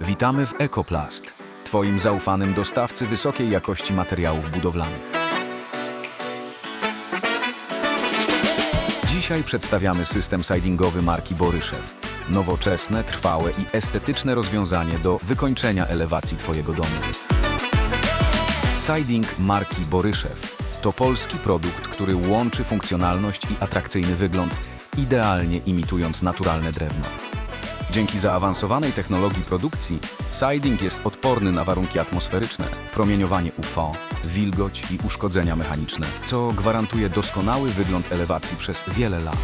Witamy w Ekoplast, Twoim zaufanym dostawcy wysokiej jakości materiałów budowlanych. Dzisiaj przedstawiamy system sidingowy marki Boryszew. Nowoczesne, trwałe i estetyczne rozwiązanie do wykończenia elewacji Twojego domu. Siding marki Boryszew to polski produkt, który łączy funkcjonalność i atrakcyjny wygląd, idealnie imitując naturalne drewno. Dzięki zaawansowanej technologii produkcji, siding jest odporny na warunki atmosferyczne, promieniowanie UV, wilgoć i uszkodzenia mechaniczne, co gwarantuje doskonały wygląd elewacji przez wiele lat.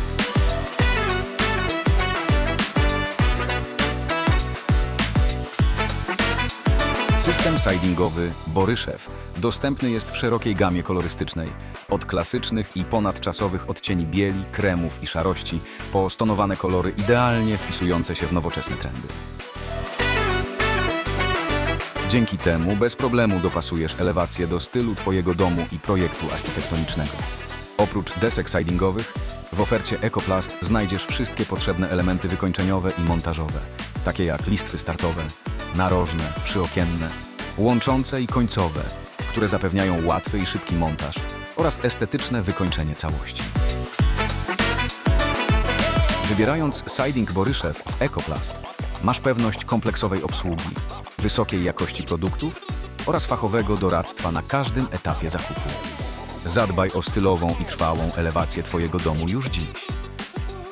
System sidingowy Boryszew dostępny jest w szerokiej gamie kolorystycznej, od klasycznych i ponadczasowych odcieni bieli, kremów i szarości, po stonowane kolory idealnie wpisujące się w nowoczesne trendy. Dzięki temu bez problemu dopasujesz elewację do stylu Twojego domu i projektu architektonicznego. Oprócz desek sidingowych, w ofercie Ekoplast znajdziesz wszystkie potrzebne elementy wykończeniowe i montażowe, takie jak listwy startowe, narożne, przyokienne, łączące i końcowe, które zapewniają łatwy i szybki montaż oraz estetyczne wykończenie całości. Wybierając siding Boryszew w Ekoplast, masz pewność kompleksowej obsługi, wysokiej jakości produktów oraz fachowego doradztwa na każdym etapie zakupu. Zadbaj o stylową i trwałą elewację Twojego domu już dziś.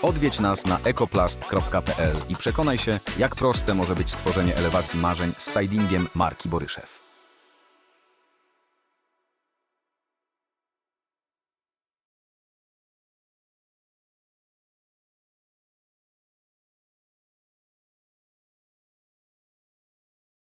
Odwiedź nas na ekoplast.pl i przekonaj się, jak proste może być stworzenie elewacji marzeń z sidingiem marki Boryszew.